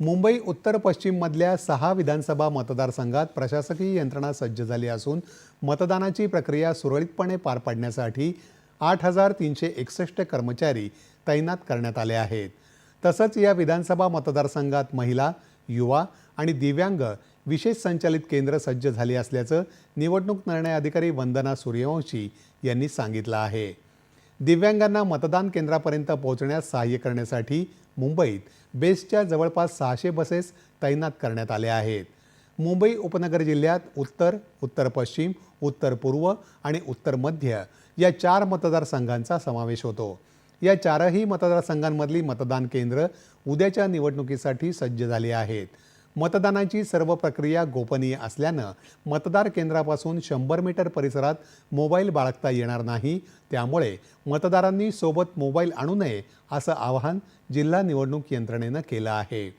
मुंबई उत्तर पश्चिममधल्या सहा विधानसभा मतदारसंघात प्रशासकीय यंत्रणा सज्ज झाली असून मतदानाची प्रक्रिया सुरळीतपणे पार पाडण्यासाठी आठ हजार तीनशे एकसष्ट कर्मचारी तैनात करण्यात आले आहेत. तसंच या विधानसभा मतदारसंघात महिला युवा आणि दिव्यांग विशेष संचालित केंद्र सज्ज झाली असल्याचं निवडणूक निर्णय अधिकारी वंदना सूर्यवंशी यांनी सांगितलं आहे. दिव्यांगांना मतदान केंद्रापर्यंत पोहोचण्यास सहाय्य करण्यासाठी मुंबईत बेस्टच्या जवळपास सहाशे बसेस तैनात करण्यात आल्या आहेत. मुंबई उपनगर जिल्ह्यात उत्तर उत्तर पश्चिम उत्तर पूर्व आणि उत्तर मध्य या चार मतदारसंघांचा समावेश होतो. या चारही मतदारसंघांमधली मतदान केंद्र उद्याच्या निवडणुकीसाठी सज्ज झाली आहेत. मतदानाची सर्व प्रक्रिया गोपनीय असल्यानं मतदार केंद्रापासून शंभर मीटर परिसरात मोबाईल बाळगता येणार नाही. त्यामुळे मतदारांनी सोबत मोबाईल आणू नये असं आवाहन जिल्हा निवडणूक यंत्रणेनं केलं आहे.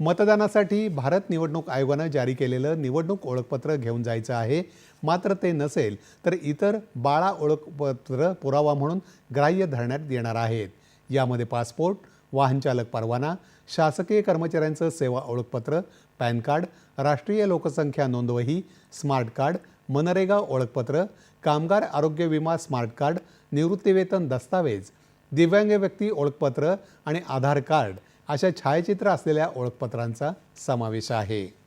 मतदानासाठी भारत निवडणूक आयोगानं जारी केलेलं निवडणूक ओळखपत्र घेऊन जायचं आहे. मात्र ते नसेल तर इतर बाळा ओळखपत्र पुरावा म्हणून ग्राह्य धरण्यात येणार आहेत. यामध्ये पासपोर्ट वाहनचालक परवाना शासकीय कर्मचाऱ्यांचं सेवा ओळखपत्र पॅन कार्ड राष्ट्रीय लोकसंख्या नोंदवही स्मार्ट कार्ड मनरेगा ओळखपत्र कामगार आरोग्य विमा स्मार्ट कार्ड निवृत्तीवेतन दस्तावेज दिव्यांग व्यक्ती ओळखपत्र आणि आधार कार्ड अशा छायाचित्र असलेल्या ओळखपत्रांचा समावेश आहे.